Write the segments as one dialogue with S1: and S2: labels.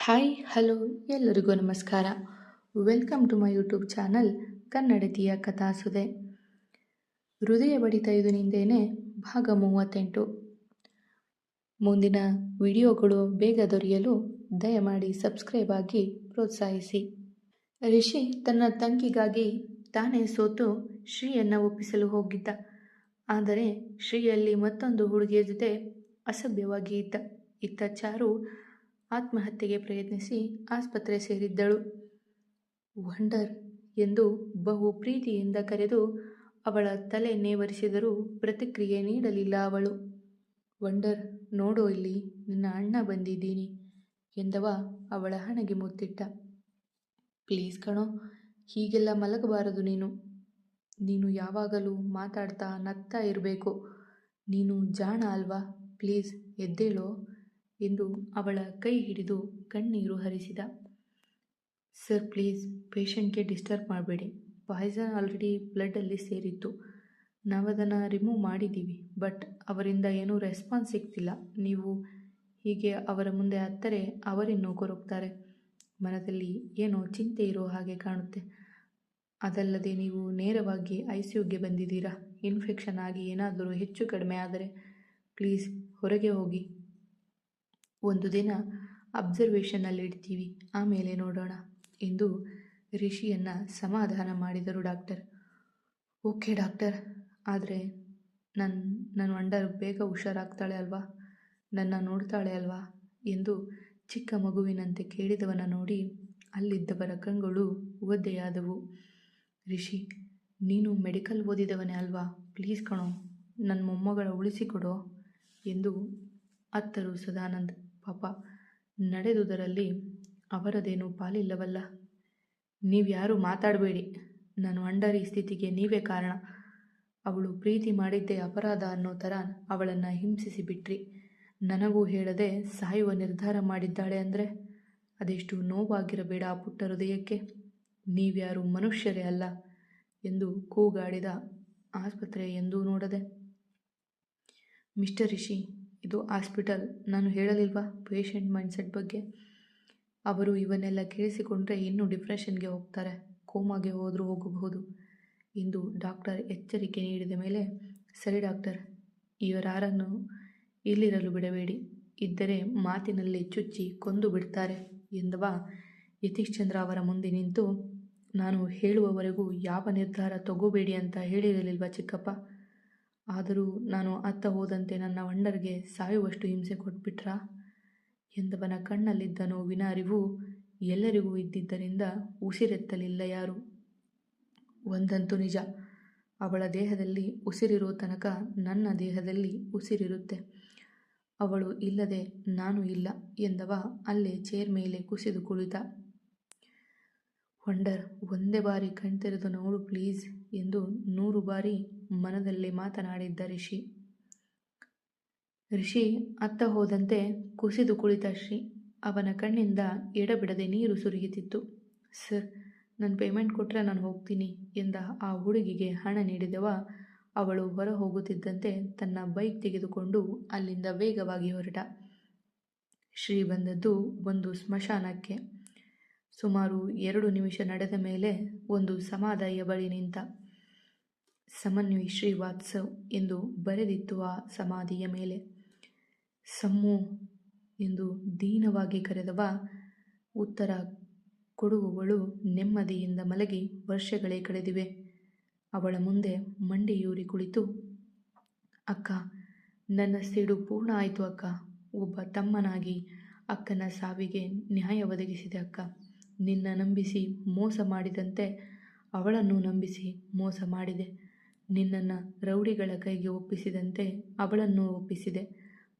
S1: Hi, hello, ಎಲ್ಲರಿಗೂ ನಮಸ್ಕಾರ. Welcome to my YouTube channel ಕನ್ನಡತಿಯ ಕಥಾಸುದೆ ಹೃದಯ ಬಡಿತ ಇದು ನಿಂದೇನೆ ಭಾಗ ಮೂವತ್ತೆಂಟು. ಮುಂದಿನ ವಿಡಿಯೋಗಳು ಬೇಗ ದೊರೆಯಲು ದಯಮಾಡಿ ಸಬ್ಸ್ಕ್ರೈಬ್ ಆಗಿ ಪ್ರೋತ್ಸಾಹಿಸಿ. ರಿಷಿ ತನ್ನ ತಂಗಿಗಾಗಿ ತಾನೇ ಸೋತು ಶ್ರೀಯನ್ನು ಒಪ್ಪಿಸಲು ಹೋಗಿದ್ದ. ಆದರೆ ಶ್ರೀಯಲ್ಲಿ ಮತ್ತೊಂದು ಹುಡುಗಿಯ ಜೊತೆ ಅಸಭ್ಯವಾಗಿ ಇದ್ದ. ಇತ್ತ ಚಾರು ಆತ್ಮಹತ್ಯೆಗೆ ಪ್ರಯತ್ನಿಸಿ ಆಸ್ಪತ್ರೆ ಸೇರಿದ್ದಳು. ವಂಡರ್ ಎಂದು ಬಹು ಪ್ರೀತಿಯಿಂದ ಕರೆದು ಅವಳ ತಲೆ ನೇವರಿಸಿದರೂ ಪ್ರತಿಕ್ರಿಯೆ ನೀಡಲಿಲ್ಲ ಅವಳು. ವಂಡರ್, ನೋಡೋ ಇಲ್ಲಿ, ನಿನ್ನ ಅಣ್ಣ ಬಂದಿದ್ದೀನಿ ಎಂದವ ಅವಳ ಹಣೆಗೆ ಮುತ್ತಿಟ್ಟ. ಪ್ಲೀಸ್ ಕಣೋ, ಹೀಗೆಲ್ಲ ಮಲಗಬಾರದು ನೀನು. ನೀನು ಯಾವಾಗಲೂ ಮಾತಾಡ್ತಾ ನಗ್ತಾ ಇರಬೇಕು. ನೀನು ಜಾಣ ಅಲ್ವಾ? ಪ್ಲೀಸ್ ಎದ್ದೇಳೋ ಎಂದು ಅವಳ ಕೈ ಹಿಡಿದು ಕಣ್ಣೀರು ಹರಿಸಿದ. ಸರ್, ಪ್ಲೀಸ್, ಪೇಷಂಟ್ಗೆ ಡಿಸ್ಟರ್ಬ್ ಮಾಡಬೇಡಿ. ಪಾಯ್ಸನ್ ಆಲ್ರೆಡಿ ಬ್ಲಡ್ಡಲ್ಲಿ ಸೇರಿತ್ತು. ನಾವದನ್ನು ರಿಮೂವ್ ಮಾಡಿದ್ದೀವಿ, ಬಟ್ ಅವರಿಂದ ಏನೂ ರೆಸ್ಪಾನ್ಸ್ ಸಿಗ್ತಿಲ್ಲ. ನೀವು ಹೀಗೆ ಅವರ ಮುಂದೆ ಹತ್ತರೆ ಅವರಿನ್ನೂ ಕೊರಗ್ತಾರೆ. ಮನದಲ್ಲಿ ಏನೋ ಚಿಂತೆ ಇರೋ ಹಾಗೆ ಕಾಣುತ್ತೆ. ಅದಲ್ಲದೆ ನೀವು ನೇರವಾಗಿ ಐ ಸಿ ಯುಗೆ ಬಂದಿದ್ದೀರಾ? ಇನ್ಫೆಕ್ಷನ್ ಆಗಿ ಏನಾದರೂ ಹೆಚ್ಚು ಕಡಿಮೆ ಆದರೆ, ಪ್ಲೀಸ್, ಹೊರಗೆ ಹೋಗಿ. ಒಂದು ದಿನ ಅಬ್ಸರ್ವೇಷನಲ್ಲಿ ಇಡ್ತೀವಿ. ಆಮೇಲೆ ನೋಡೋಣ ಎಂದು ರಿಷಿಯನ್ನು ಸಮಾಧಾನ ಮಾಡಿದರು ಡಾಕ್ಟರ್ ಓಕೆ ಡಾಕ್ಟರ್ ಆದರೆ ನನ್ನ ನನ್ನ ವಂಡರ್ ಬೇಗ ಹುಷಾರಾಗ್ತಾಳೆ ಅಲ್ವಾ? ನನ್ನ ನೋಡ್ತಾಳೆ ಅಲ್ವಾ? ಎಂದು ಚಿಕ್ಕ ಮಗುವಿನಂತೆ ಕೇಳಿದವನ ನೋಡಿ ಅಲ್ಲಿದ್ದವರ ಕಂಗಳು ಒದ್ದೆಯಾದವು. ರಿಷಿ, ನೀನು ಮೆಡಿಕಲ್ ಓದಿದವನೇ ಅಲ್ವಾ? ಪ್ಲೀಸ್ ಕಣೋ ನನ್ನ ಮೊಮ್ಮಗಳ ಉಳಿಸಿಕೊಡೋ ಎಂದು ಅತ್ತರು ಸದಾನಂದ್ ಪಾಪ ನಡೆದುದರಲ್ಲಿ ಅವರದೇನು ಪಾಲಿಲ್ಲವಲ್ಲ. ನೀವ್ಯಾರು ಮಾತಾಡಬೇಡಿ. ನಾನು ಅಂಡರಿ ಸ್ಥಿತಿಗೆ ನೀವೇ ಕಾರಣ. ಅವಳು ಪ್ರೀತಿ ಮಾಡಿದ್ದೇ ಅಪರಾಧ ಅನ್ನೋ ಥರ ಅವಳನ್ನು ಹಿಂಸಿಸಿ ಬಿಟ್ರಿ. ನನಗೂ ಹೇಳದೆ ಸಾಯುವ ನಿರ್ಧಾರ ಮಾಡಿದ್ದಾಳೆ ಅಂದರೆ ಅದೆಷ್ಟು ನೋವಾಗಿರಬೇಡ ಆ ಪುಟ್ಟ ಹೃದಯಕ್ಕೆ. ನೀವ್ಯಾರು ಮನುಷ್ಯರೇ ಅಲ್ಲ ಎಂದು ಕೂಗಾಡಿದ ಆಸ್ಪತ್ರೆ ಎಂದೂ ನೋಡದೆ. ಮಿಸ್ಟರ್ ರಿಷಿ ಇದು ಹಾಸ್ಪಿಟಲ್. ನಾನು ಹೇಳಲಿಲ್ವಾ? ಪೇಷಂಟ್ ಮೈಂಡ್ಸೆಟ್ ಬಗ್ಗೆ. ಅವರು ಇವನ್ನೆಲ್ಲ ಕೇಳಿಸಿಕೊಂಡ್ರೆ ಇನ್ನೂ ಡಿಪ್ರೆಷನ್ಗೆ ಹೋಗ್ತಾರೆ. ಕೋಮಾಗೆ ಹೋದರೂ ಹೋಗಬಹುದು. ಎಂದು ಡಾಕ್ಟರ್ ಎಚ್ಚರಿಕೆ ನೀಡಿದ ಮೇಲೆ, ಸರಿ ಡಾಕ್ಟರ್, ಇವರಾರನ್ನು ಇಲ್ಲಿರಲು ಬಿಡಬೇಡಿ. ಇದ್ದರೆ ಮಾತಿನಲ್ಲಿ ಚುಚ್ಚಿ ಕೊಂದು ಬಿಡ್ತಾರೆ ಎಂದವ ಯತೀಶ್ ಚಂದ್ರ ಅವರ ಮುಂದೆ ನಿಂತು, ನಾನು ಹೇಳುವವರೆಗೂ ಯಾವ ನಿರ್ಧಾರ ತಗೋಬೇಡಿ ಅಂತ ಹೇಳಿರಲಿಲ್ವ ಚಿಕ್ಕಪ್ಪ? ಆದರೂ ನಾನು ಅತ್ತ ಹೋದಂತೆ ನನ್ನ ವಂಡರ್ಗೆ ಸಾಯುವಷ್ಟು ಹಿಂಸೆ ಕೊಟ್ಬಿಟ್ರಾ? ಎಂದವನ ಕಣ್ಣಲ್ಲಿದ್ದ ನೋವಿನ ಅರಿವು ಎಲ್ಲರಿಗೂ ಇದ್ದಿದ್ದರಿಂದ ಉಸಿರೆತ್ತಲಿಲ್ಲ ಯಾರು? ಒಂದಂತೂ ನಿಜ, ಅವಳ ದೇಹದಲ್ಲಿ ಉಸಿರಿರೋ ತನಕ ನನ್ನ ದೇಹದಲ್ಲಿ ಉಸಿರಿರುತ್ತೆ. ಅವಳು ಇಲ್ಲದೆ ನಾನು ಇಲ್ಲ ಎಂದವ ಅಲ್ಲೇ ಚೇರ್ ಮೇಲೆ ಕುಸಿದು ಕುಳಿತ. ವಂಡರ್ ಒಂದೇ ಬಾರಿ ಕಣ್ತೆರೆದು ನೋಡು ಪ್ಲೀಸ್ ಎಂದು ನೂರು ಬಾರಿ ಮನದಲ್ಲಿ ಮಾತನಾಡಿದ್ದ ಋಷಿ ಋಷಿ ಅತ್ತ ಹೋದಂತೆ ಕುಸಿದು ಕುಳಿತ ಶ್ರೀ. ಅವನ ಕಣ್ಣಿಂದ ಎಡಬಿಡದೆ ನೀರು ಸುರಿಯುತ್ತಿತ್ತು. ಸರ್, ನನ್ನ ಪೇಮೆಂಟ್ ಕೊಟ್ಟರೆ ನಾನು ಹೋಗ್ತೀನಿ ಎಂದ ಆ ಹುಡುಗಿಗೆ ಹಣ ನೀಡಿದವ. ಅವಳು ಹೊರ ಹೋಗುತ್ತಿದ್ದಂತೆ ತನ್ನ ಬೈಕ್ ತೆಗೆದುಕೊಂಡು ಅಲ್ಲಿಂದ ವೇಗವಾಗಿ ಹೊರಟ. ಶ್ರೀ ಬಂದದ್ದು ಒಂದು ಸ್ಮಶಾನಕ್ಕೆ. ಸುಮಾರು ಎರಡು ನಿಮಿಷ ನಡೆದ ಮೇಲೆ ಒಂದು ಸಮಾಧಿಯ ಬಳಿ ನಿಂತ. ಸಮನ್ವಿ ಶ್ರೀವಾತ್ಸವ್ ಎಂದು ಬರೆದಿತ್ತು ಆ ಸಮಾಧಿಯ ಮೇಲೆ. ಸಮ್ಮು ಎಂದು ದೀನವಾಗಿ ಕರೆದವ ಉತ್ತರ ಕೊಡುವವಳು ನೆಮ್ಮದಿಯಿಂದ ಮಲಗಿ ವರ್ಷಗಳೇ ಕಳೆದಿವೆ. ಅವಳ ಮುಂದೆ ಮಂಡಿಯೂರಿ ಕುಳಿತು, ಅಕ್ಕ, ನನ್ನ ಸಿಡು ಪೂರ್ಣ ಆಯಿತು ಅಕ್ಕ. ಒಬ್ಬ ತಮ್ಮನಾಗಿ ಅಕ್ಕನ ಸಾವಿಗೆ ನ್ಯಾಯ ಒದಗಿಸಿದೆ ಅಕ್ಕ. ನಿನ್ನ ನಂಬಿಸಿ ಮೋಸ ಮಾಡಿದಂತೆ ಅವಳನ್ನು ನಂಬಿಸಿ ಮೋಸ ಮಾಡಿದೆ. ನಿನ್ನನ್ನು ರೌಡಿಗಳ ಕೈಗೆ ಒಪ್ಪಿಸಿದಂತೆ ಅವಳನ್ನು ಒಪ್ಪಿಸಿದೆ.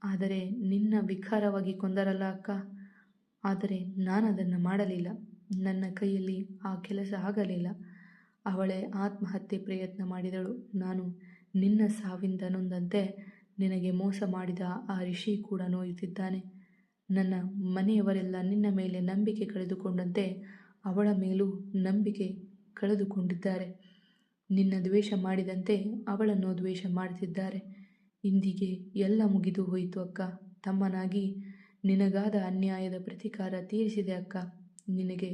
S1: ಆದರೆ ನಿನ್ನ ವಿಕಾರವಾಗಿ ಕೊಂದರಲ್ಲ ಅಕ್ಕ. ಆದರೆ ನಾನದನ್ನು ಮಾಡಲಿಲ್ಲ. ನನ್ನ ಕೈಯಲ್ಲಿ ಆ ಕೆಲಸ ಆಗಲಿಲ್ಲ. ಅವಳೇ ಆತ್ಮಹತ್ಯೆ ಪ್ರಯತ್ನ ಮಾಡಿದಳು. ನಾನು ನಿನ್ನ ಸಾವಿಂದ ನೊಂದಂತೆ ನಿನಗೆ ಮೋಸ ಮಾಡಿದ ಆ ಋಷಿ ಕೂಡ ನೋಯುತ್ತಿದ್ದಾನೆ. ನನ್ನ ಮನೆಯವರೆಲ್ಲ ನಿನ್ನ ಮೇಲೆ ನಂಬಿಕೆ ಕಳೆದುಕೊಂಡಂತೆ ಅವಳ ಮೇಲೂ ನಂಬಿಕೆ ಕಳೆದುಕೊಂಡಿದ್ದಾರೆ. ನಿನ್ನ ದ್ವೇಷ ಮಾಡಿದಂತೆ ಅವಳನ್ನು ದ್ವೇಷ ಮಾಡುತ್ತಿದ್ದಾರೆ ಇಂದಿಗೆ ಎಲ್ಲ ಮುಗಿದು ಹೋಯಿತು ಅಕ್ಕ. ತಮ್ಮನಾಗಿ ನಿನಗಾದ ಅನ್ಯಾಯದ ಪ್ರತಿಕಾರ ತೀರಿಸಿದೆ ಅಕ್ಕ. ನಿನಗೆ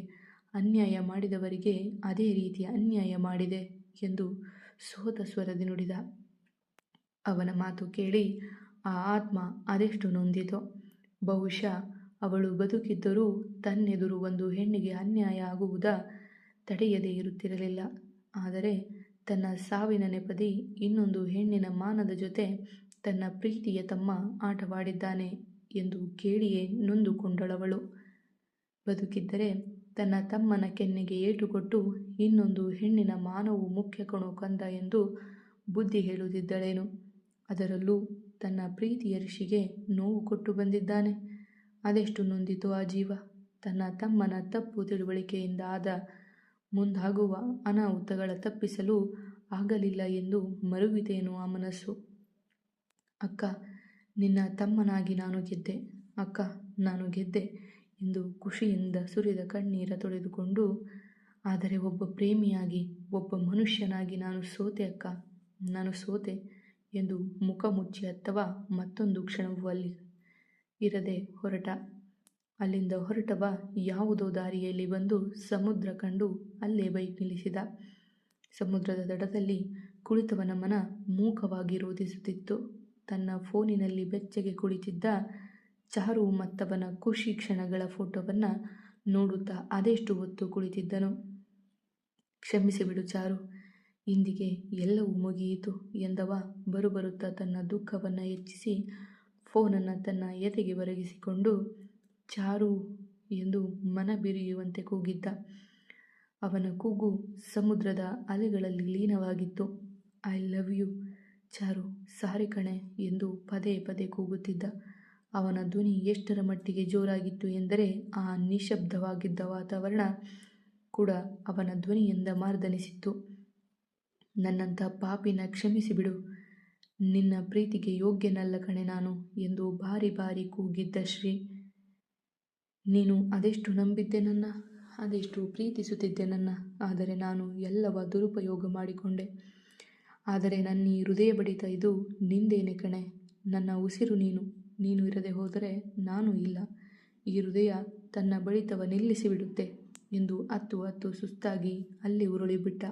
S1: ಅನ್ಯಾಯ ಮಾಡಿದವರಿಗೆ ಅದೇ ರೀತಿ ಅನ್ಯಾಯ ಮಾಡಿದೆ ಎಂದು ಸೋತ ಸ್ವರದಿ ನುಡಿದ ಅವನ ಮಾತು ಕೇಳಿ ಆ ಆತ್ಮ ಅದೆಷ್ಟು ನೊಂದಿತೋ. ಬಹುಶಃ ಅವಳು ಬದುಕಿದ್ದರೂ ತನ್ನೆದುರು ಒಂದು ಹೆಣ್ಣಿಗೆ ಅನ್ಯಾಯ ಆಗುವುದ ತಡೆಯದೇ ಇರುತ್ತಿರಲಿಲ್ಲ. ಆದರೆ ತನ್ನ ಸಾವಿನ ನೆಪದಿ ಇನ್ನೊಂದು ಹೆಣ್ಣಿನ ಮಾನದ ಜೊತೆ ತನ್ನ ಪ್ರೀತಿಯ ತಮ್ಮ ಆಟವಾಡಿದ್ದಾನೆ ಎಂದು ಕೇಳಿಯೇ ನೊಂದುಕೊಂಡಳವಳು. ಬದುಕಿದ್ದರೆ ತನ್ನ ತಮ್ಮನ ಕೆನ್ನೆಗೆ ಏಟುಕೊಟ್ಟು ಇನ್ನೊಂದು ಹೆಣ್ಣಿನ ಮಾನವು ಮುಖ್ಯ ಕಣೋ ಕಂದ ಎಂದು ಬುದ್ಧಿ ಹೇಳುತ್ತಿದ್ದಳೇನು? ಅದರಲ್ಲೂ ತನ್ನ ಪ್ರೀತಿಯ ಋಷಿಗೆ ನೋವು ಕೊಟ್ಟು ಬಂದಿದ್ದಾನೆ. ಅದೆಷ್ಟು ನೊಂದಿತು ಆ ಜೀವ? ತನ್ನ ತಮ್ಮನ ತಪ್ಪು ತಿಳುವಳಿಕೆಯಿಂದ ಆದ ಮುಂದಾಗುವ ಅನಾಹುತಗಳ ತಪ್ಪಿಸಲು ಆಗಲಿಲ್ಲ ಎಂದು ಮರುಗಿತೇನು ಆ ಮನಸ್ಸು. ಅಕ್ಕ, ನಿನ್ನ ತಮ್ಮನಾಗಿ ನಾನು ಗೆದ್ದೆ. ಅಕ್ಕ, ನಾನು ಗೆದ್ದೆ ಎಂದು ಖುಷಿಯಿಂದ ಸುರಿದ ಕಣ್ಣೀರ ತೊಳೆದುಕೊಂಡು, ಆದರೆ ಒಬ್ಬ ಪ್ರೇಮಿಯಾಗಿ, ಒಬ್ಬ ಮನುಷ್ಯನಾಗಿ ನಾನು ಸೋತೆ, ಅಕ್ಕ, ನಾನು ಸೋತೆ ಎಂದು ಮುಖ ಮುಚ್ಚಿ ಅಥವಾ ಮತ್ತೊಂದು ಕ್ಷಣವೂ ಅಲ್ಲಿ ಇರದೆ ಹೊರಟ. ಅಲ್ಲಿಂದ ಹೊರಟವ ಯಾವುದೋ ದಾರಿಯಲ್ಲಿ ಬಂದು ಸಮುದ್ರ ಕಂಡು ಅಲ್ಲೇ ಬೈಕ್ ನಿಲ್ಲಿಸಿದ. ಸಮುದ್ರದ ದಡದಲ್ಲಿ ಕುಳಿತವನ ಮನ ಮೂಕವಾಗಿ ರೋಧಿಸುತ್ತಿತ್ತು. ತನ್ನ ಫೋನಿನಲ್ಲಿ ಬೆಚ್ಚಗೆ ಕುಳಿತಿದ್ದ ಚಾರು ಮತ್ತವನ ಖುಷಿ ಕ್ಷಣಗಳ ಫೋಟೋವನ್ನು ನೋಡುತ್ತಾ ಅದೆಷ್ಟು ಹೊತ್ತು ಕುಳಿತಿದ್ದನು? ಕ್ಷಮಿಸಿಬಿಡು ಚಾರು, ಇಂದಿಗೆ ಎಲ್ಲವೂ ಮುಗಿಯಿತು ಎಂದವ ಬರುಬರುತ್ತಾ ತನ್ನ ದುಃಖವನ್ನು ಹೆಚ್ಚಿಸಿ ಫೋನನ್ನು ತನ್ನ ಎದೆಗೆ ಒರಗಿಸಿಕೊಂಡು ಚಾರು ಎಂದು ಮನ ಬಿರಿಯುವಂತೆ ಕೂಗಿದ್ದ. ಅವನ ಕೂಗು ಸಮುದ್ರದ ಅಲೆಗಳಲ್ಲಿ ಲೀನವಾಗಿತ್ತು. I love you Charu sorry ಕಣೆ ಎಂದು ಪದೇ ಪದೇ ಕೂಗುತ್ತಿದ್ದ. ಅವನ ಧ್ವನಿ ಎಷ್ಟರ ಮಟ್ಟಿಗೆ ಜೋರಾಗಿತ್ತು ಎಂದರೆ ಆ ನಿಶಬ್ದವಾಗಿದ್ದ ವಾತಾವರಣ ಕೂಡ ಅವನ ಧ್ವನಿಯಿಂದ ಮಾರ್ದನಿಸಿತ್ತು. ನನ್ನಂಥ ಪಾಪಿನ ಕ್ಷಮಿಸಿಬಿಡು, ನಿನ್ನ ಪ್ರೀತಿಗೆ ಯೋಗ್ಯನಲ್ಲ ಕಣೆ ನಾನು ಎಂದು ಬಾರಿ ಬಾರಿ ಕೂಗಿದ್ದ ಶ್ರೀ. ನೀನು ಅದೆಷ್ಟು ನಂಬಿದ್ದೆ ನನ್ನ? ಅದೆಷ್ಟು ಪ್ರೀತಿಸುತ್ತಿದ್ದೆ ನನ್ನ? ಆದರೆ ನಾನು ಎಲ್ಲವ ದುರುಪಯೋಗ ಮಾಡಿಕೊಂಡೆ. ಆದರೆ ನನ್ನ ಈ ಹೃದಯ ಬಡಿತ ಇದು ನಿಂದೇನೆ ಕಣೆ. ನನ್ನ ಉಸಿರು ನೀನು. ನೀನು ಇರದೆ ಹೋದರೆ ನಾನು ಇಲ್ಲ. ಈ ಹೃದಯ ತನ್ನ ಬಡಿತವ ನಿಲ್ಲಿಸಿಬಿಡುತ್ತೆ ಎಂದು ಅತ್ತು ಅತ್ತು ಸುಸ್ತಾಗಿ ಅಲ್ಲಿ ಉರುಳಿಬಿಟ್ಟ.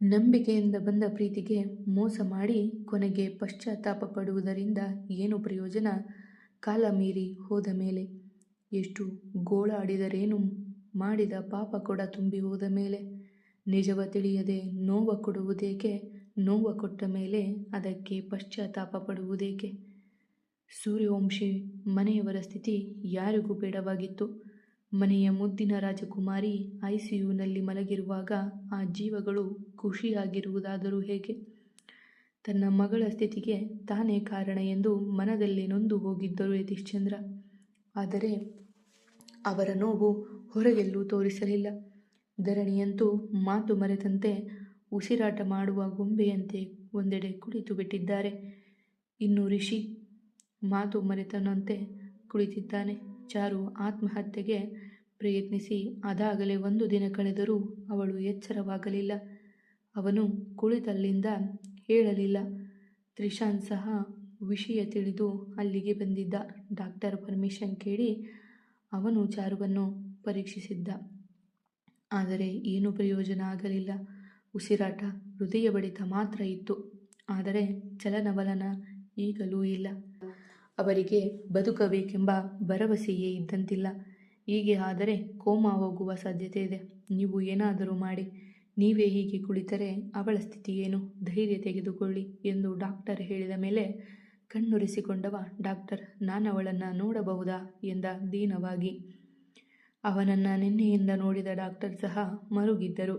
S1: ನಂಬಿಕೆಯಿಂದ ಬಂದ ಪ್ರೀತಿಗೆ ಮೋಸ ಮಾಡಿ ಕೊನೆಗೆ ಪಶ್ಚಾತ್ತಾಪ ಪಡುವುದರಿಂದ ಏನು ಪ್ರಯೋಜನ? ಕಾಲ ಮೀರಿ ಹೋದ ಮೇಲೆ ಎಷ್ಟು ಗೋಳಾಡಿದರೇನು ಮಾಡಿದ ಪಾಪ ಕೊಡ ತುಂಬಿ ಹೋದ ಮೇಲೆ ನಿಜವ ತಿಳಿಯದೆ ನೋವ ಕೊಡುವುದೇಕೆ? ನೋವ ಕೊಟ್ಟ ಮೇಲೆ ಅದಕ್ಕೆ ಪಶ್ಚಾತ್ತಾಪ ಪಡುವುದೇಕೆ? ಸೂರ್ಯವಂಶಿ ಮನೆಯವರ ಸ್ಥಿತಿ ಯಾರಿಗೂ ಬೇಡವಾಗಿತ್ತು. ಮನೆಯ ಮುದ್ದಿನ ರಾಜಕುಮಾರಿ ಐ ಸಿ ಯುನಲ್ಲಿ ಮಲಗಿರುವಾಗ ಆ ಜೀವಗಳು ಖುಷಿಯಾಗಿರುವುದಾದರೂ ಹೇಗೆ? ತನ್ನ ಮಗಳ ಸ್ಥಿತಿಗೆ ತಾನೇ ಕಾರಣ ಎಂದು ಮನದಲ್ಲಿ ನೊಂದು ಹೋಗಿದ್ದರು ಯತೀಶ್ಚಂದ್ರ. ಆದರೆ ಅವರ ನೋವು ಹೊರಗೆಲ್ಲೂ ತೋರಿಸಲಿಲ್ಲ. ಧರಣಿಯಂತೂ ಮಾತು ಮರೆತಂತೆ ಉಸಿರಾಟ ಮಾಡುವ ಗೊಂಬೆಯಂತೆ ಒಂದೆಡೆ ಕುಳಿತು ಬಿಟ್ಟಿದ್ದಾರೆ. ಇನ್ನು ರಿಷಿ ಮಾತು ಮರೆತನಂತೆ ಕುಳಿತಿದ್ದಾನೆ. ಚಾರು ಆತ್ಮಹತ್ಯೆಗೆ ಪ್ರಯತ್ನಿಸಿ, ಅದಾಗಲೇ ಒಂದು ದಿನ ಕಳೆದರೂ ಅವಳು ಎಚ್ಚರವಾಗಲಿಲ್ಲ. ಅವನು ಕುಳಿತಲ್ಲಿಂದ ಹೇಳಲಿಲ್ಲ. ತ್ರಿಶಾಂತ್ ಸಹ ವಿಷಯ ತಿಳಿದು ಅಲ್ಲಿಗೆ ಬಂದಿದ್ದ ಡಾಕ್ಟರ್ ಪರ್ಮಿಷನ್ ಕೇಳಿ ಅವನು ಚಾರುವನ್ನು ಪರೀಕ್ಷಿಸಿದ್ದ. ಆದರೆ ಏನೂ ಪ್ರಯೋಜನ ಆಗಲಿಲ್ಲ. ಉಸಿರಾಟ ಹೃದಯ ಬಡಿತ ಮಾತ್ರ ಇತ್ತು. ಆದರೆ ಚಲನವಲನ ಈಗಲೂ ಇಲ್ಲ. ಅವರಿಗೆ ಬದುಕಬೇಕೆಂಬ ಭರವಸೆಯೇ ಇದ್ದಂತಿಲ್ಲ. ಹೀಗೆ ಆದರೆ ಕೋಮಾ ಹೋಗುವ ಸಾಧ್ಯತೆ ಇದೆ. ನೀವು ಏನಾದರೂ ಮಾಡಿ. ನೀವೇ ಹೀಗೆ ಕುಳಿತರೆ ಅವಳ ಸ್ಥಿತಿ ಏನು ಧೈರ್ಯ ತೆಗೆದುಕೊಳ್ಳಿ ಎಂದು ಡಾಕ್ಟರ್ ಹೇಳಿದ ಮೇಲೆ ಕಣ್ಣುರಿಸಿಕೊಂಡವ, ಡಾಕ್ಟರ್ ನಾನವಳನ್ನು ನೋಡಬಹುದಾ? ಎಂದ ದೀನವಾಗಿ. ಅವನನ್ನು ನಿನ್ನೆಯಿಂದ ನೋಡಿದ ಡಾಕ್ಟರ್ ಸಹ ಮರುಗಿದ್ದರು.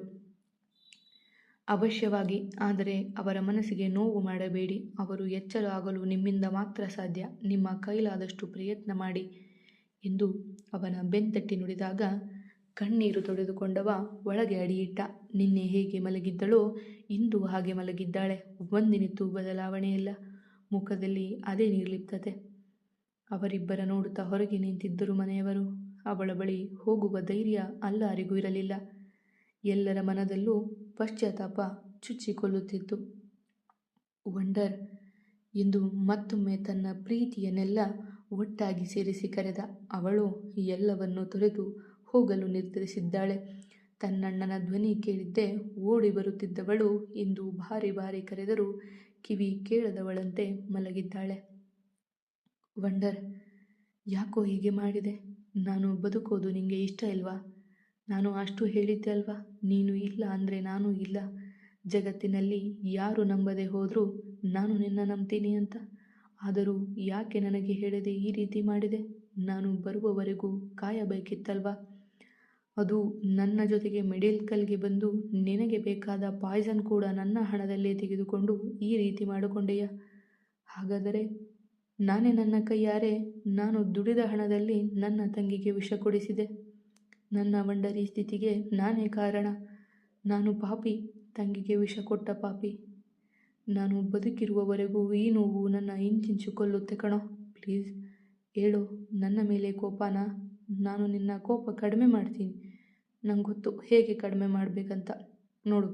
S1: ಅವಶ್ಯವಾಗಿ, ಆದರೆ ಅವರ ಮನಸ್ಸಿಗೆ ನೋವು ಮಾಡಬೇಡಿ. ಅವರು ಎಚ್ಚರ ಆಗಲು ನಿಮ್ಮಿಂದ ಮಾತ್ರ ಸಾಧ್ಯ. ನಿಮ್ಮ ಕೈಲಾದಷ್ಟು ಪ್ರಯತ್ನ ಮಾಡಿ ಎಂದು ಅವನ ಬೆಂತಟ್ಟಿ ನುಡಿದಾಗ ಕಣ್ಣೀರು ತೊಡೆದುಕೊಂಡವ ಒಳಗೆ ಅಡಿಯಿಟ್ಟ. ನಿನ್ನೆ ಹೇಗೆ ಮಲಗಿದ್ದಳೋ, ಇಂದು ಹಾಗೆ ಮಲಗಿದ್ದಾಳೆ. ಒಂದಿನಿತ್ತು ಬದಲಾವಣೆಯಿಲ್ಲ ಮುಖದಲ್ಲಿ ಅದೇ ನಿರ್ಲಿಪ್ತತೆ. ಅವರಿಬ್ಬರ ನೋಡುತ್ತಾ ಹೊರಗೆ ನಿಂತಿದ್ದರು ಮನೆಯವರು. ಅವಳ ಬಳಿ ಹೋಗುವ ಧೈರ್ಯ ಅಲ್ಲಾರಿಗೂ ಇರಲಿಲ್ಲ. ಎಲ್ಲರ ಮನದಲ್ಲೂ ಪಶ್ಚಾತ್ತಾಪ ಚುಚ್ಚಿಕೊಳ್ಳುತ್ತಿತ್ತು. ವಂಡರ್ ಎಂದು ಮತ್ತೊಮ್ಮೆ ತನ್ನ ಪ್ರೀತಿಯನ್ನೆಲ್ಲ ಒಟ್ಟಾಗಿ ಸೇರಿಸಿ ಕರೆದ. ಅವಳು ಎಲ್ಲವನ್ನು ತೊರೆದು ಹೋಗಲು ನಿರ್ಧರಿಸಿದ್ದಾಳೆ. ತನ್ನಣ್ಣನ ಧ್ವನಿ ಕೇಳಿದ್ದೆ ಓಡಿ ಬರುತ್ತಿದ್ದವಳು ಇಂದು ಭಾರಿ ಭಾರಿ ಕರೆದರೂ ಕಿವಿ ಕೇಳದವಳಂತೆ ಮಲಗಿದ್ದಾಳೆ. ವಂಡರ್, ಯಾಕೋ ಹೀಗೆ ಮಾಡಿದೆ? ನಾನು ಬದುಕೋದು ನಿಂಗೆ ಇಷ್ಟ ಇಲ್ವಾ? ನಾನು ಅಷ್ಟು ಹೇಳಿದ್ದೆ ಅಲ್ವಾ? ನೀನು ಇಲ್ಲ ಅಂದರೆ ನಾನು ಇಲ್ಲ. ಜಗತ್ತಿನಲ್ಲಿ ಯಾರು ನಂಬದೆ ಹೋದರೂ ನಾನು ನಿನ್ನ ನಂಬ್ತೀನಿ ಅಂತ. ಆದರೂ ಯಾಕೆ ನನಗೆ ಹೇಳದೆ ಈ ರೀತಿ ಮಾಡಿದೆ? ನಾನು ಬರುವವರೆಗೂ ಕಾಯಬೇಕಿತ್ತಲ್ವಾ? ಅದು ನನ್ನ ಜೊತೆಗೆ ಮೆಡಿಕಲ್ಗೆ ಬಂದು ನಿನಗೆ ಬೇಕಾದ ಪಾಯ್ಸನ್ ಕೂಡ ನನ್ನ ಹಣದಲ್ಲೇ ತೆಗೆದುಕೊಂಡು ಈ ರೀತಿ ಮಾಡಿಕೊಂಡೆಯ. ಹಾಗಾದರೆ ನಾನೇ ನನ್ನ ಕೈಯಾರೆ ನಾನು ದುಡಿದ ಹಣದಲ್ಲಿ ನನ್ನ ತಂಗಿಗೆ ವಿಷ ಕೊಡಿಸಿದೆ. ನನ್ನ ವಂಡರಿ ಸ್ಥಿತಿಗೆ ನಾನೇ ಕಾರಣ. ನಾನು ಪಾಪಿ, ತಂಗಿಗೆ ವಿಷ ಕೊಟ್ಟ ಪಾಪಿ. ನಾನು ಬದುಕಿರುವವರೆಗೂ ಈ ನೋವು ನನ್ನ ಇಂಚಿಂಚು ಕೊಲ್ಲುತ್ತೆ ಕಣೋ. ಪ್ಲೀಸ್ ಹೇಳು, ನನ್ನ ಮೇಲೆ ಕೋಪನ? ನಾನು ನಿನ್ನ ಕೋಪ ಕಡಿಮೆ ಮಾಡ್ತೀನಿ. ನಂಗೆ ಗೊತ್ತು ಹೇಗೆ ಕಡಿಮೆ ಮಾಡಬೇಕಂತ ನೋಡು.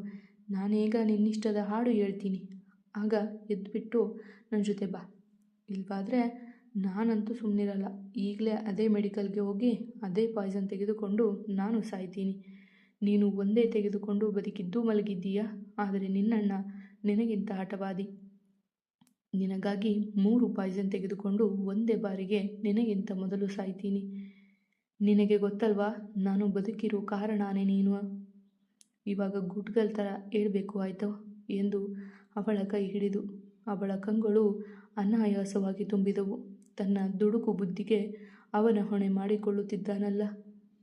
S1: ನಾನೀಗ ನಿನ್ನಿಷ್ಟದ ಹಾಡು ಹೇಳ್ತೀನಿ. ಆಗ ಎದ್ದುಬಿಟ್ಟು ನನ್ನ ಜೊತೆ ಬಾ. ಇಲ್ವಾದರೆ ನಾನಂತೂ ಸುಮ್ಮನಿರಲ್ಲ ಈಗಲೇ ಅದೇ ಮೆಡಿಕಲ್ಗೆ ಹೋಗಿ ಅದೇ ಪಾಯ್ಸನ್ ತೆಗೆದುಕೊಂಡು ನಾನು ಸಾಯ್ತೀನಿ. ನೀನು ಒಂದೇ ತೆಗೆದುಕೊಂಡು ಬದುಕಿದ್ದು ಮಲಗಿದ್ದೀಯಾ? ಆದರೆ ನಿನ್ನಣ್ಣ ನಿನಗಿಂತ ಹಠವಾದಿ. ನಿನಗಾಗಿ ಮೂರು ಪಾಯ್ಸನ್ ತೆಗೆದುಕೊಂಡು ಒಂದೇ ಬಾರಿಗೆ ನಿನಗಿಂತ ಮೊದಲು ಸಾಯ್ತೀನಿ. ನಿನಗೆ ಗೊತ್ತಲ್ವಾ? ನಾನು ಬದುಕಿರೋ ಕಾರಣನೇ ನೀನು. ಇವಾಗ ಗುಟ್ಗಲ್ ಥರ ಹೇಳಬೇಕು ಆಯಿತು? ಎಂದು ಅವಳ ಕೈ ಹಿಡಿದು. ಅವಳ ಕಂಗಳು ಅನಾಯಾಸವಾಗಿ ತುಂಬಿದವು. ತನ್ನ ದುಡುಕು ಬುದ್ಧಿಗೆ ಅವನ ಹೊಣೆ ಮಾಡಿಕೊಳ್ಳುತ್ತಿದ್ದಾನಲ್ಲ?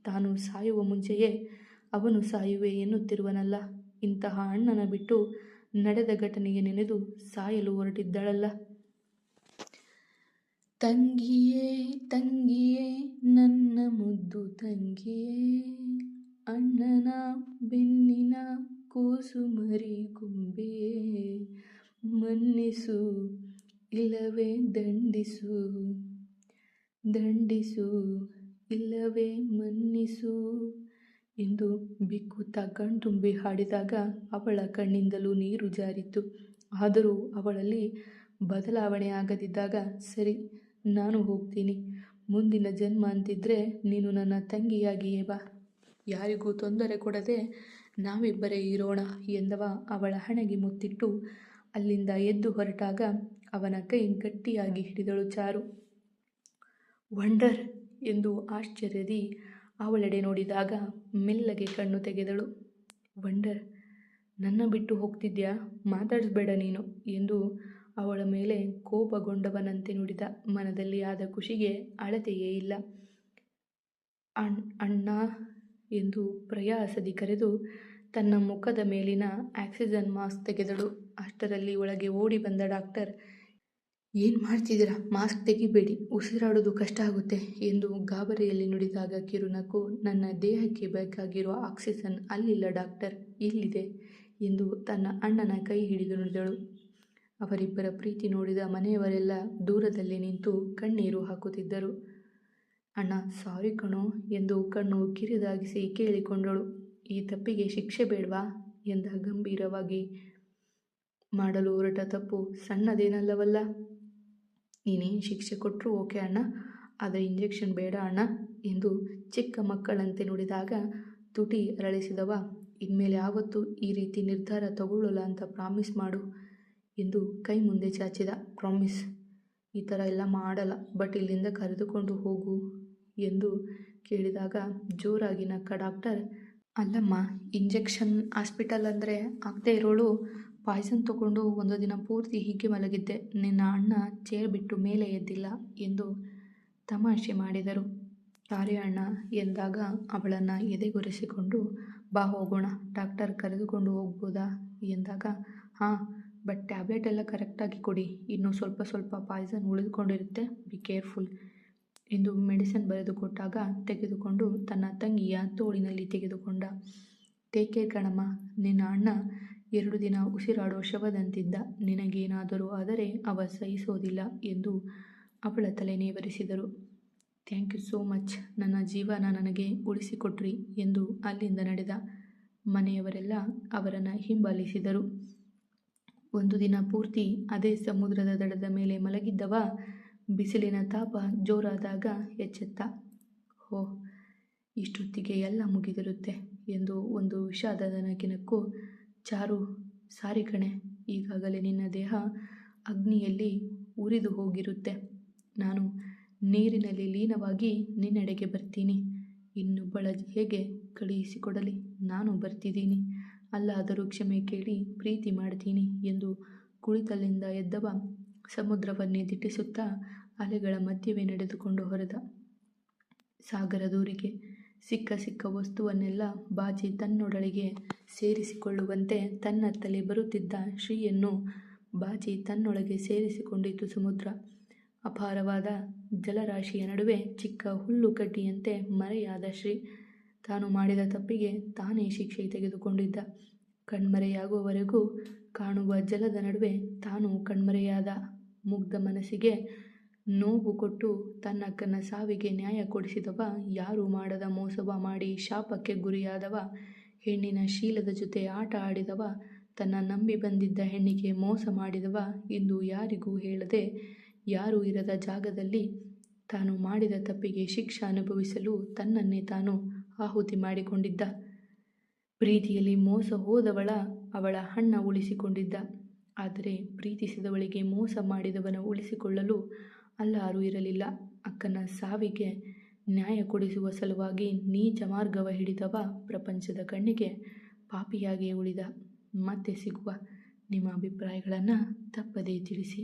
S1: ತಾನು ಸಾಯುವ ಮುಂಚೆಯೇ ಅವನು ಸಾಯುವೆ ಎನ್ನುತ್ತಿರುವನಲ್ಲ? ಇಂತಹ ಅಣ್ಣನ ಬಿಟ್ಟು ನಡೆದ ಘಟನೆಗೆ ನೆನೆದು ಸಾಯಲು ಹೊರಟಿದ್ದಳಲ್ಲ? ತಂಗಿಯೇ ತಂಗಿಯೇ, ನನ್ನ ಮುದ್ದು ತಂಗಿಯೇ. ಅಣ್ಣನ ಬೆನ್ನಿನ ಕೂಸು ಮರಿ ಗೊಂಬೆಯೇ. ಮನ್ನಿಸು, ಇಲ್ಲವೇ ದಂಡಿಸು. ದಂಡಿಸು, ಇಲ್ಲವೇ ಮನ್ನಿಸು. ಎಂದು ಬಿಕ್ಕುತ್ತಾ ಕಣ್ತುಂಬಿ ಹಾಡಿದಾಗ ಅವಳ ಕಣ್ಣಿಂದಲೂ ನೀರು ಜಾರಿತು. ಆದರೂ ಅವಳಲ್ಲಿ ಬದಲಾವಣೆ ಆಗದಿದ್ದಾಗ ಸರಿ ನಾನು ಹೋಗ್ತೀನಿ. ಮುಂದಿನ ಜನ್ಮ ಅಂತಿದ್ರೆ ನೀನು ನನ್ನ ತಂಗಿಯಾಗಿಯೇ ಬಾ. ಯಾರಿಗೂ ತೊಂದರೆ ಕೊಡದೆ ನಾವಿಬ್ಬರೇ ಇರೋಣ ಎಂದವ ಅವಳ ಹಣೆಗೆ ಮುತ್ತಿಟ್ಟು ಅಲ್ಲಿಂದ ಎದ್ದು ಹೊರಟಾಗ ಅವನ ಕೈ ಗಟ್ಟಿಯಾಗಿ ಹಿಡಿದಳು ಚಾರು. ವಂಡರ್ ಎಂದು ಆಶ್ಚರ್ಯದಿ ಅವಳೆಡೆ ನೋಡಿದಾಗ ಮೆಲ್ಲಗೆ ಕಣ್ಣು ತೆಗೆದಳು. ವಂಡರ್, ನನ್ನ ಬಿಟ್ಟು ಹೋಗ್ತಿದ್ಯಾ? ಮಾತಾಡಿಸ್ಬೇಡ ನೀನು ಎಂದು ಅವಳ ಮೇಲೆ ಕೋಪಗೊಂಡವನಂತೆ ನುಡಿದ ಮನದಲ್ಲಿ ಆದ ಖುಷಿಗೆ ಅಳತೆಯೇ ಇಲ್ಲ. ಅಣ್, ಅಣ್ಣ ಎಂದು ಪ್ರಯಾಸದಿ ಕರೆದು ತನ್ನ ಮುಖದ ಮೇಲಿನ ಆಕ್ಸಿಜನ್ ಮಾಸ್ಕ್ ತೆಗೆದಳು. ಅಷ್ಟರಲ್ಲಿ ಒಳಗೆ ಓಡಿ ಬಂದ ಡಾಕ್ಟರ್, ಏನು ಮಾಡ್ತಿದ್ದೀರಾ? ಮಾಸ್ಕ್ ತೆಗಿಬೇಡಿ ಉಸಿರಾಡೋದು ಕಷ್ಟ ಆಗುತ್ತೆ ಎಂದು ಗಾಬರಿಯಲ್ಲಿ ನುಡಿದಾಗ ಕಿರುನಕ್ಕು, ನನ್ನ ದೇಹಕ್ಕೆ ಬೇಕಾಗಿರುವ ಆಕ್ಸಿಜನ್ ಅಲ್ಲಿಲ್ಲ ಡಾಕ್ಟರ್, ಇಲ್ಲಿದೆ ಎಂದು ತನ್ನ ಅಣ್ಣನ ಕೈ ಹಿಡಿದು ನುಡಿದಳು. ಅವರಿಬ್ಬರ ಪ್ರೀತಿ ನೋಡಿದ ಮನೆಯವರೆಲ್ಲ ದೂರದಲ್ಲಿ ನಿಂತು ಕಣ್ಣೀರು ಹಾಕುತ್ತಿದ್ದರು. ಅಣ್ಣ, ಸಾರಿ ಕಣೋ ಎಂದು ಕಣ್ಣು ಕಿರಿದಾಗಿಸಿ ಕೇಳಿಕೊಂಡಳು. ಈ ತಪ್ಪಿಗೆ ಶಿಕ್ಷೆ ಬೇಡವಾ? ಎಂದ ಗಂಭೀರವಾಗಿ. ಮಾಡಲು ಹೊರಟ ತಪ್ಪು ಸಣ್ಣದೇನಲ್ಲವಲ್ಲ? ನೀನೇನು ಶಿಕ್ಷೆ ಕೊಟ್ಟರು ಓಕೆ ಅಣ್ಣ, ಆದರೆ ಇಂಜೆಕ್ಷನ್ ಬೇಡ ಅಣ್ಣ ಎಂದು ಚಿಕ್ಕ ಮಕ್ಕಳಂತೆ ನುಡಿದಾಗ ತುಟಿ ಅರಳಿಸಿದವ. ಇನ್ಮೇಲೆ ಯಾವತ್ತೂ ಈ ರೀತಿ ನಿರ್ಧಾರ ತಗೊಳ್ಳಲ್ಲ ಅಂತ ಪ್ರಾಮಿಸ್ ಮಾಡು. ಎಂದು ಕೈ ಮುಂದೆ ಚಾಚಿದ, ಪ್ರಾಮಿಸ್, ಈ ಥರ ಎಲ್ಲ ಮಾಡಲ್ಲ, ಬಟ್ ಇಲ್ಲಿಂದ ಕರೆದುಕೊಂಡು ಹೋಗು ಎಂದು ಕೇಳಿದಾಗ ಜೋರಾಗಿ ನಕ್ಕ ಡಾಕ್ಟರ್, ಅಲ್ಲಮ್ಮ, ಇಂಜೆಕ್ಷನ್ ಹಾಸ್ಪಿಟಲ್ ಅಂದರೆ ಆಗದೆ ಇರೋಳು. ಪಾಯ್ಸನ್ ತಗೊಂಡು ಒಂದು ದಿನ ಪೂರ್ತಿ ಹೀಗೆ ಮಲಗಿದ್ದೆ. ನಿನ್ನ ಅಣ್ಣ ಚೇರ್ ಬಿಟ್ಟು ಮೇಲೆ ಎದ್ದಿಲ್ಲ ಎಂದು ತಮಾಷೆ ಮಾಡಿದರು. ಸಾರಿ ಅಣ್ಣ ಎಂದಾಗ ಅವಳನ್ನು ಎದೆಗೊರೆಸಿಕೊಂಡು, ಬಾ ಹೋಗೋಣ, ಡಾಕ್ಟರ್ ಕರೆದುಕೊಂಡು ಹೋಗ್ಬೋದಾ ಎಂದಾಗ, ಹಾಂ ಬಟ್ ಟ್ಯಾಬ್ಲೆಟ್ ಎಲ್ಲ ಕರೆಕ್ಟಾಗಿ ಕೊಡಿ. ಇನ್ನೂ ಸ್ವಲ್ಪ ಸ್ವಲ್ಪ ಪಾಯ್ಸನ್ ಉಳಿದುಕೊಂಡಿರುತ್ತೆ. ಬಿ ಕೇರ್ಫುಲ್ ಎಂದು ಮೆಡಿಸನ್ ಬರೆದು ಕೊಟ್ಟಾಗ ತೆಗೆದುಕೊಂಡು ತನ್ನ ತಂಗಿಯ ತೋಳಿನಲ್ಲಿ ತೆಗೆದುಕೊಂಡ. ಟೇಕ್ ಕೇರ್ ಕಣಮ್ಮ, ನಿನ್ನ ಅಣ್ಣ ಎರಡು ದಿನ ಉಸಿರಾಡೋ ಶವದಂತಿದ್ದ. ನಿನಗೇನಾದರೂ ಆದರೆ ಅವ ಸಹಿಸೋದಿಲ್ಲ ಎಂದು ಅವಳ ತಲೆ ನೇವರಿಸಿದರು. ಥ್ಯಾಂಕ್ ಯು ಸೋ ಮಚ್ ನನ್ನ ಜೀವನ ನನಗೆ ಉಳಿಸಿಕೊಟ್ರಿ ಎಂದು ಅಲ್ಲಿಂದ ನಡೆದ ಮನೆಯವರೆಲ್ಲ ಅವರನ್ನು ಹಿಂಬಾಲಿಸಿದರು. ಒಂದು ದಿನ ಪೂರ್ತಿ ಅದೇ ಸಮುದ್ರದ ದಡದ ಮೇಲೆ ಮಲಗಿದ್ದವ, ಬಿಸಿಲಿನ ತಾಪ ಜೋರಾದಾಗ ಎಚ್ಚೆತ್ತ. ಹೋ ಇಷ್ಟೊತ್ತಿಗೆ ಎಲ್ಲ ಮುಗಿದಿರುತ್ತೆ ಎಂದು ಒಂದು ವಿಷಾದದ ನಗಿನಕ್ಕೂ, ಚಾರು, ಸಾರಿ ಕಣೆ, ಈಗಾಗಲೇ ನಿನ್ನ ದೇಹ ಅಗ್ನಿಯಲ್ಲಿ ಉರಿದು ಹೋಗಿರುತ್ತೆ. ನಾನು ನೀರಿನಲ್ಲಿ ಲೀನವಾಗಿ ನಿನ್ನೆಡೆಗೆ ಬರ್ತೀನಿ. ಇನ್ನು ಇನ್ನೊಬ್ಬಳ ಹೇಗೆ ಕಳುಹಿಸಿಕೊಡಲಿ? ನಾನು ಬರ್ತಿದ್ದೀನಿ. ಅಲ್ಲಾದರೂ ಕ್ಷಮೆ ಕೇಳಿ ಪ್ರೀತಿ ಮಾಡ್ತೀನಿ ಎಂದು ಕುಳಿತಲ್ಲಿಂದ ಎದ್ದವ ಸಮುದ್ರವನ್ನೇ ದಿಟ್ಟಿಸುತ್ತಾ ಅಲೆಗಳ ಮಧ್ಯವೇ ನಡೆದುಕೊಂಡು ಹೊರದ. ಸಾಗರದೂರಿಗೆ ಸಿಕ್ಕ ಸಿಕ್ಕ ವಸ್ತುವನ್ನೆಲ್ಲ ಬಾಜಿ ತನ್ನೊಡಳಿಗೆ ಸೇರಿಸಿಕೊಳ್ಳುವಂತೆ ತನ್ನತ್ತಲೇ ಬರುತ್ತಿದ್ದ ಶ್ರೀಯನ್ನು ಬಾಜಿ ತನ್ನೊಳಗೆ ಸೇರಿಸಿಕೊಂಡಿತು ಸಮುದ್ರ. ಅಪಾರವಾದ ಜಲರಾಶಿಯ ನಡುವೆ ಚಿಕ್ಕ ಹುಲ್ಲು ಕಡ್ಡಿಯಂತೆ ಮರೆಯಾದ ಶ್ರೀ ತಾನು ಮಾಡಿದ ತಪ್ಪಿಗೆ ತಾನೇ ಶಿಕ್ಷೆ ತೆಗೆದುಕೊಂಡಿದ್ದ. ಕಣ್ಮರೆಯಾಗುವವರೆಗೂ ಕಾಣುವ ಜಲದ ನಡುವೆ ತಾನು ಕಣ್ಮರೆಯಾದ. ಮುಗ್ಧ ಮನಸ್ಸಿಗೆ ನೋವು ಕೊಟ್ಟು ತನ್ನ ತನ್ನಕ್ಕನ ಸಾವಿಗೆ ನ್ಯಾಯ ಕೊಡಿಸಿದವ. ಯಾರು ಮಾಡದ ಮೋಸವ ಮಾಡಿ ಶಾಪಕ್ಕೆ ಗುರಿಯಾದವ. ಹೆಣ್ಣಿನ ಶೀಲದ ಜೊತೆ ಆಟ ಆಡಿದವ. ತನ್ನ ನಂಬಿ ಬಂದಿದ್ದ ಹೆಣ್ಣಿಗೆ ಮೋಸ ಮಾಡಿದವ. ಇಂದು ಯಾರಿಗೂ ಹೇಳದೆ ಯಾರೂ ಇರದ ಜಾಗದಲ್ಲಿ ತಾನು ಮಾಡಿದ ತಪ್ಪಿಗೆ ಶಿಕ್ಷೆ ಅನುಭವಿಸಲು ತನ್ನನ್ನೇ ತಾನು ಆಹುತಿ ಮಾಡಿಕೊಂಡಿದ್ದ. ಪ್ರೀತಿಯಲ್ಲಿ ಮೋಸ ಹೋದವಳ ಅವಳ ಹಣ್ಣ ಉಳಿಸಿಕೊಂಡಿದ್ದ. ಆದರೆ ಪ್ರೀತಿಸಿದವಳಿಗೆ ಮೋಸ ಮಾಡಿದವನ ಉಳಿಸಿಕೊಳ್ಳಲು ಅಲ್ಲಾರೂ ಇರಲಿಲ್ಲ. ಅಕ್ಕನ ಸಾವಿಗೆ ನ್ಯಾಯ ಕೊಡಿಸುವ ಸಲುವಾಗಿ ನೀಚ ಮಾರ್ಗವ ಹಿಡಿದವ ಪ್ರಪಂಚದ ಕಣ್ಣಿಗೆ ಪಾಪಿಯಾಗಿಯೇ ಉಳಿದ. ಮತ್ತೆ ಸಿಗುವ ನಿಮ್ಮ ಅಭಿಪ್ರಾಯಗಳನ್ನು ತಪ್ಪದೇ ತಿಳಿಸಿ.